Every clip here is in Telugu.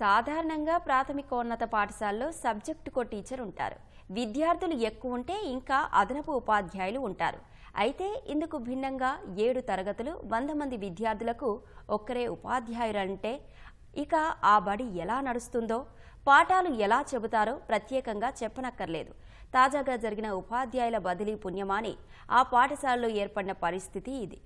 సాధారణంగా ప్రాథమికోన్నత పాఠశాలలో సబ్జెక్టుకో టీచర్ ఉంటారు. విద్యార్థులు ఎక్కువ ఉంటే ఇంకా అదనపు ఉపాధ్యాయులు ఉంటారు. అయితే ఇందుకు భిన్నంగా ఏడు తరగతులు వంద మంది విద్యార్థులకు ఒక్కరే ఉపాధ్యాయులంటే ఇక ఆ బడి ఎలా నడుస్తుందో పాఠాలు ఎలా చెబుతారో ప్రత్యేకంగా చెప్పనక్కర్లేదు. తాజాగా జరిగిన ఉపాధ్యాయుల బదిలీ పుణ్యమాని ఆ పాఠశాలలో ఏర్పడిన పరిస్థితి ఇది.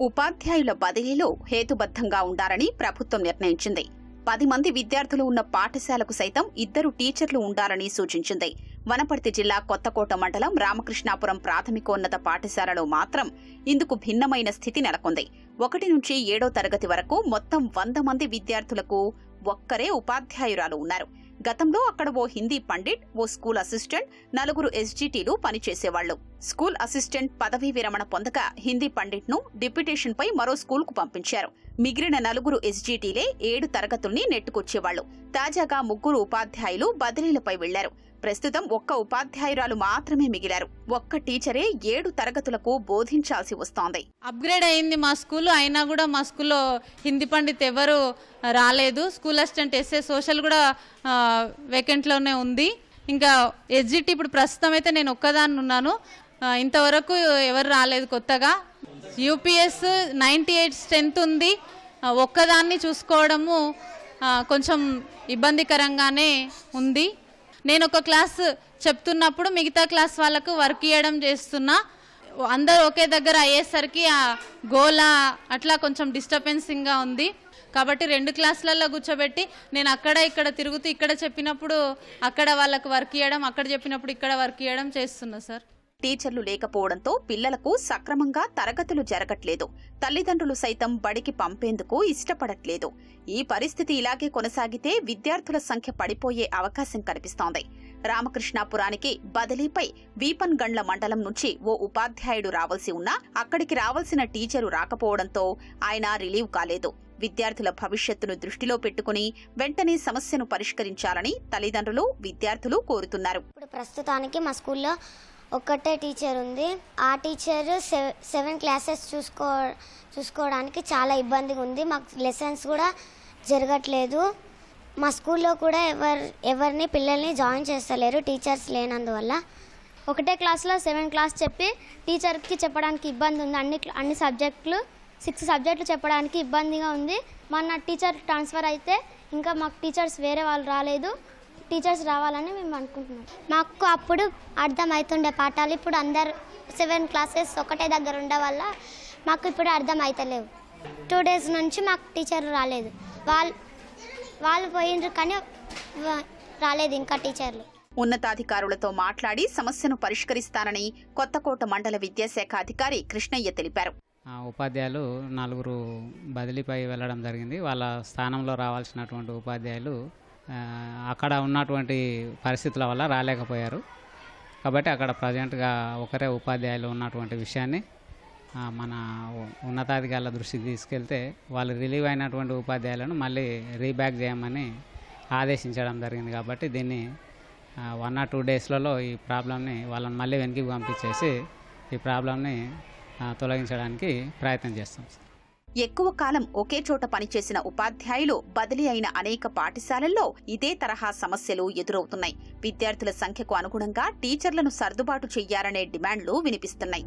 ఉపాధ్యాయుల బదిలీలో హేతుబద్ధంగా ఉండాలని ప్రభుత్వం నిర్ణయించింది. పది మంది విద్యార్థులు ఉన్న పాఠశాలకు సైతం ఇద్దరు టీచర్లు ఉండాలని సూచించింది. వనపర్తి జిల్లా కొత్తకోట మండలం రామకృష్ణాపురం ప్రాథమికోన్నత పాఠశాలలో మాత్రం ఇందుకు భిన్నమైన స్థితి నెలకొంది. ఒకటి నుంచి ఏడో తరగతి వరకు మొత్తం వంద మంది విద్యార్థులకు ఒక్కరే ఉపాధ్యాయురాలు ఉన్నారు. గతంలో అక్కడ ఓ హిందీ పండిట్ ఓ స్కూల్ అసిస్టెంట్ నలుగురు ఎస్జీటీలు పనిచేసేవాళ్ళు స్కూల్ అసిస్టెంట్ పదవీ విరమణ పొందక హిందీ పండిట్ను డిప్యుటేషన్ పై మరో స్కూల్కు పంపించారు. మిగిలిన నలుగురు ఎస్జీటీలే ఏడు తరగతుల్ని నెట్టుకొచ్చేవాళ్ళు తాజాగా ముగ్గురు ఉపాధ్యాయులు బదిలీలపై వెళ్ళారు. ప్రస్తుతం ఒక్క ఉపాధ్యాయురాలు మాత్రమే మిగిలారు. ఒక్క టీచరే ఏడు తరగతులకు బోధించాల్సి వస్తోంది. అప్గ్రేడ్ అయింది మా స్కూల్. అయినా కూడా మా స్కూల్లో హిందీ పండిత్ ఎవరు రాలేదు. స్కూల్ అసిస్టెంట్ ఎస్ఏ సోషల్ కూడా వేకెంట్లోనే ఉంది. ఇంకా ఎస్జిటి ఇప్పుడు ప్రస్తుతం అయితే నేను ఒక్కదాన్ని ఉన్నాను. ఇంతవరకు ఎవరు రాలేదు కొత్తగా. యూపీఎస్ నైంటీ ఎయిట్ స్ట్రెంత్ ఉంది. ఒక్కదాన్ని చూసుకోవడము కొంచెం ఇబ్బందికరంగానే ఉంది. నేను ఒక క్లాస్ చెప్తున్నప్పుడు మిగతా క్లాస్ వాళ్ళకు వర్క్ ఇవ్వడం చేస్తున్నా. అందరూ ఒకే దగ్గర అయ్యేసరికి ఆ గోల అట్లా కొంచెం డిస్టర్బెన్సింగ్గా ఉంది. కాబట్టి రెండు క్లాసులలో కూర్చోబెట్టి నేను అక్కడ ఇక్కడ తిరుగుతూ ఇక్కడ చెప్పినప్పుడు అక్కడ వాళ్ళకు వర్క్ ఇవ్వడం అక్కడ చెప్పినప్పుడు ఇక్కడ వర్క్ ఇవ్వడం చేస్తున్నా సార్. టీచర్లు లేకపోవడంతో పిల్లలకు సక్రమంగా తరగతులు జరగట్లేదు. తల్లిదండ్రులు సైతం బడికి పంపేందుకు ఇష్టపడట్లేదు. ఈ పరిస్థితి ఇలాగే కొనసాగితే విద్యార్థుల సంఖ్య పడిపోయే అవకాశం కనిపిస్తోంది. రామకృష్ణాపురానికి బదిలీపై వీపన్ గండ్ల మండలం నుంచి ఓ ఉపాధ్యాయుడు రావాల్సి ఉన్నా అక్కడికి రావాల్సిన టీచరు రాకపోవడంతో ఆయన రిలీవ్ కాలేదు. విద్యార్థుల భవిష్యత్తును దృష్టిలో పెట్టుకుని వెంటనే సమస్యను పరిష్కరించాలని తల్లిదండ్రులు విద్యార్థులు కోరుతున్నారు. ఇప్పుడు ప్రస్తుతానికి మా స్కూల్లో ఒక్కటే టీచర్ ఉంది. ఆ టీచర్ సెవ- సెవెన్ క్లాసెస్ చూసుకో చూసుకోవడానికి చాలా ఇబ్బందిగా ఉంది. మాకు లెసన్స్ కూడా జరగట్లేదు. మా స్కూల్లో కూడా ఎవరు ఎవరిని పిల్లల్ని జాయిన్ చేస్తలేరు టీచర్స్ లేనందువల్ల. ఒకటే క్లాస్లో సెవెన్ క్లాస్ చెప్పి టీచర్కి చెప్పడానికి ఇబ్బంది ఉంది. అన్ని అన్ని సబ్జెక్టులు సిక్స్ సబ్జెక్టులు చెప్పడానికి ఇబ్బందిగా ఉంది. మొన్న టీచర్ ట్రాన్స్ఫర్ అయితే ఇంకా మాకు టీచర్స్ వేరే వాళ్ళు రాలేదు. టీచర్స్ రావాలని మేము అనుకుంటున్నాం. మాకు అప్పుడు అర్థమవుతుండే పాఠాలు. ఇప్పుడు అందరు సెవెన్ క్లాసెస్ ఒకటే దగ్గర ఉండే వల్ల మాకు ఇప్పుడు అర్థం అవుతలేవు టూ డేస్ నుంచి మాకు టీచర్ రాలేదు. వాళ్ళు వాళ్ళు పోయిండ్రు కానీ రాలేదు ఇంకా టీచర్లు. ఉన్నతాధికారులతో మాట్లాడి సమస్యను పరిష్కరిస్తానని కొత్తకోట మండల విద్యాశాఖ అధికారి కృష్ణయ్య తెలిపారు. ఆ ఉపాధ్యాయులు నలుగురు బదిలీపై వెళ్ళడం జరిగింది. వాళ్ళ స్థానంలో రావాల్సినటువంటి ఉపాధ్యాయులు అక్కడ ఉన్నటువంటి పరిస్థితుల వల్ల రాలేకపోయారు. కాబట్టి అక్కడ ప్రజెంట్గా ఒకరే ఉపాధ్యాయులు ఉన్నటువంటి విషయాన్ని మన ఉన్నతాధికారుల దృష్టికి తీసుకెళ్తే వాళ్ళు రిలీవ్ అయినటువంటి ఉపాధ్యాయులను మళ్ళీ రీబ్యాక్ చేయమని ఆదేశించడం జరిగింది. కాబట్టి దీన్ని వన్ ఆర్ టూ డేస్లలో ఈ ప్రాబ్లమ్ని వాళ్ళని మళ్ళీ వెనక్కి పంపించేసి ఈ ప్రాబ్లమ్ని తొలగించడానికి ప్రయత్నం చేస్తాం సార్. ఎక్కువ కాలం ఒకే చోట పనిచేసిన ఉపాధ్యాయులు బదిలీ అయిన అనేక పాఠశాలల్లో ఇదే తరహా సమస్యలు ఎదురవుతున్నాయి. విద్యార్థుల సంఖ్యకు అనుగుణంగా టీచర్లను సర్దుబాటు చెయ్యాలనే డిమాండ్లు వినిపిస్తున్నాయి.